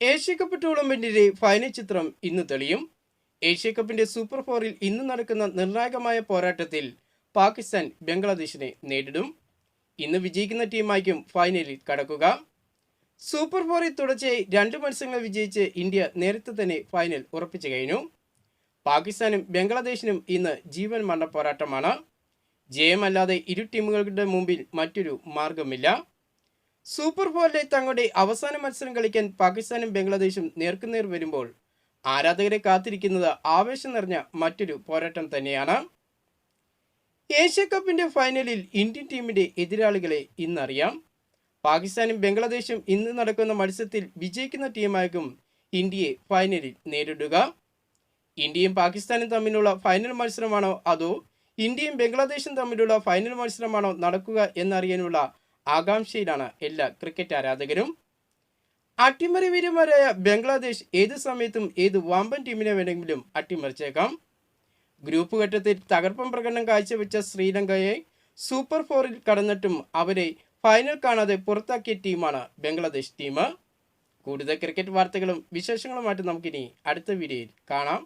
Asia cup ടൂർണമെന്റിന്റെ final ചിത്രം ഇന്ന് തെളിയും. ഏഷ്യ കപ്പിന്റെ സൂപ്പർ ഫോറിൽ ഇന്ന് നടക്കുന്ന നിർണായകമായ പോരാട്ടത്തിൽ പാകിസ്ഥാൻ ബംഗ്ലാദേശിനെ നേരിടും. ഇന്ന് വിജയിക്കുന്ന ടീമായിരിക്കും ഫൈനലിൽ കടക്കുക. സൂപ്പർ ഫോറിൽ തുടർച്ചയായി രണ്ട് മത്സരങ്ങൾ വിജയിച്ച് ഇന്ത്യ നേരത്തെ തന്നെ ഫൈനൽ ഉറപ്പിച്ചു കഴിഞ്ഞു. പാകിസ്ഥാനും ബംഗ്ലാദേശിനും ഇന്ന് ജീവൻ മരണ പോരാട്ടമാണ്. ജയമല്ലാതെ ഇരു ടീമുകളുടെ മുമ്പിൽ മറ്റൊരു മാർഗമില്ല സൂപ്പർ ഫോറിലെ തങ്ങളുടെ അവസാന മത്സരം കളിക്കാൻ പാകിസ്ഥാനും ബംഗ്ലാദേശും നേർക്കുനേർ വരുമ്പോൾ ആരാധകരെ കാത്തിരിക്കുന്നത് ആവേശം നിറഞ്ഞ മറ്റൊരു പോരാട്ടം തന്നെയാണ്. ഏഷ്യ കപ്പിന്റെ ഫൈനലിൽ ഇന്ത്യൻ ടീമിന്റെ എതിരാളികളെ ഇന്നറിയാം. പാകിസ്ഥാനും ബംഗ്ലാദേശും ഇന്ന് നടക്കുന്ന മത്സരത്തിൽ വിജയിക്കുന്ന ടീമായിരിക്കും ഇന്ത്യയെ ഫൈനലിൽ നേരിടുക. ഇന്ത്യയും പാകിസ്ഥാനും തമ്മിലുള്ള ഫൈനൽ മത്സരമാണോ അതോ ഇന്ത്യയും ബംഗ്ലാദേശും തമ്മിലുള്ള ഫൈനൽ മത്സരമാണോ നടക്കുക എന്നറിയാനുള്ള ആകാംക്ഷയിലാണ് എല്ലാ ക്രിക്കറ്റ് ആരാധകരും. അട്ടിമറി വീരന്മാരായ ബംഗ്ലാദേശ് ഏത് സമയത്തും ഏത് വാമ്പൻ ടീമിനെ വേണമെങ്കിലും അട്ടിമറിച്ചേക്കാം. ഗ്രൂപ്പ് ഘട്ടത്തിൽ തകർപ്പൻ പ്രകടനം കാഴ്ചവെച്ച ശ്രീലങ്കയെ സൂപ്പർ ഫോറിൽ കടന്നിട്ടും അവരെ ഫൈനൽ കാണാതെ പുറത്താക്കിയ ടീമാണ് ബംഗ്ലാദേശ് ടീം. കൂടുതൽ ക്രിക്കറ്റ് വാർത്തകളും വിശേഷങ്ങളുമായിട്ട് നമുക്കിനി അടുത്ത വീഡിയോയിൽ കാണാം.